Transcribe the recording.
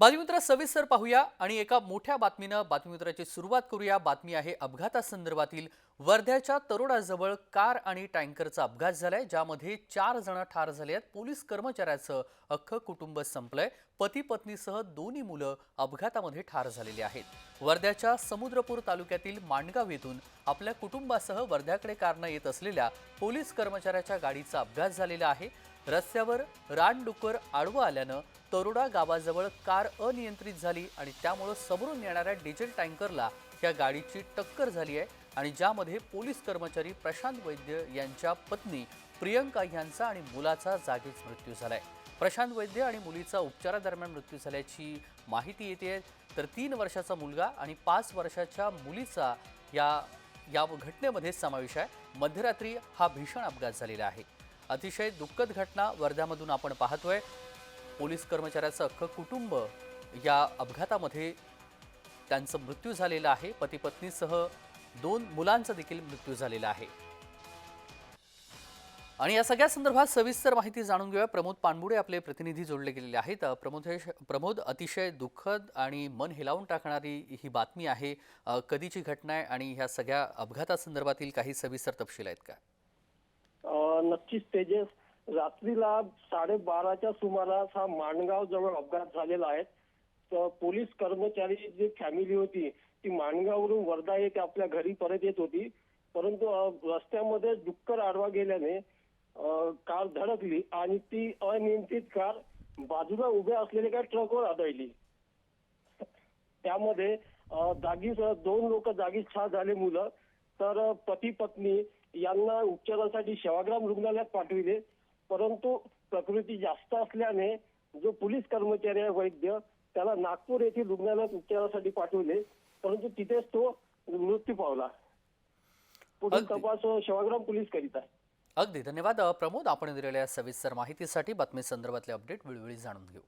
बातमीमित्र सविस्तर पाहूया आणि एका मोठ्या बातमीनं बातमीमित्राची सुरुवात करूया. बातमी आहे अपघातासंदर्भातील. वर्ध्याच्या तरोडाजवळ कार आणि टँकरचा अपघात झालाय ज्यामध्ये चार जण ठार झाले आहेत. पोलीस कर्मचाऱ्याचं अख्खं कुटुंब संपलंय. पती पत्नीसह दोन्ही मुलं अपघातामध्ये ठार झालेली आहेत. वर्ध्याच्या समुद्रपूर तालुक्यातील माणगाव येथून आपल्या कुटुंबासह वर्ध्याकडे कारनं येत असलेल्या पोलीस कर्मचाऱ्याच्या गाडीचा अपघात झालेला आहे. रस्त्यावर रानडुकर आडवं आल्यानं तरोडा गावाजवळ कार अनियंत्रित झाली आणि त्यामुळं समोरून येणाऱ्या डिझेल टँकरला या गाडीची टक्कर झाली आहे आणि ज्यामध्ये पोलीस कर्मचारी प्रशांत वैद्य यांच्या पत्नी प्रियंका यांचा आणि मुलाचा जागीच मृत्यू झाला आहे प्रशांत वैद्य आणि मुलीचा उपचारादरम्यान मृत्यू झाल्याची माहिती येते. तर तीन वर्षाचा मुलगा आणि पाच वर्षाच्या मुलीचा या या घटनेमध्ये समावेश आहे. मध्यरात्री हा भीषण अपघात झालेला आहे. अतिशय दुःखद घटना वर्ध्यामधून आपण पाहतोय. पोलीस कर्मचाऱ्याचं अख्खं कुटुंब या अपघातामध्ये त्यांचं मृत्यू झालेला आहे. पती पत्नीसह दोन मुलांचा देखील मृत्यू झालेला आहे. आणि या सगळ्या संदर्भात सविस्तर माहिती जाणून घेऊया. प्रमोद पानबुडे आपले प्रतिनिधी जोडले गेलेले आहेत. अ, प्रमोद हे प्रमोद अतिशय दुःखद आणि मन हेलावून टाकणारी ही बातमी आहे. कधीची घटना आहे आणि ह्या सगळ्या अपघातासंदर्भातील काही सविस्तर तपशील आहेत का? नक्कीच तेजस रात्रीला साडेबाराच्या सुमारास हा माणगाव जवळ अपघात झालेला आहे. तर पोलीस कर्मचारी जी फॅमिली होती ती माणगाववरून वर्धा येथे आपल्या घरी परत येत होती. परंतु रस्त्यामध्ये डुक्कर आडवा गेल्याने कार धडकली आणि ती अनियंत्रित कार बाजूला उभ्या असलेल्या एका ट्रकवर आदळली. त्यामध्ये जागीच दोन लोक जागीच ठार झाले मुलं. तर पती पत्नी यांना उपचारासाठी सेवाग्राम रुग्णालयात पाठविले. परंतु प्रकृती जास्त असल्याने जो पोलीस कर्मचारी आहे वैद्य त्याला नागपूर येथील रुग्णालयात उपचारासाठी पाठवले. परंतु तिथेच तो मृत्यू पावला. पुढील. तपास सेवाग्राम पोलीस करीत आहे. अगदी. धन्यवाद प्रमोद. आपण दिलेल्या सविस्तर माहितीसाठी बातमी संदर्भातले अपडेट वेळोवेळी जाणून घेऊ.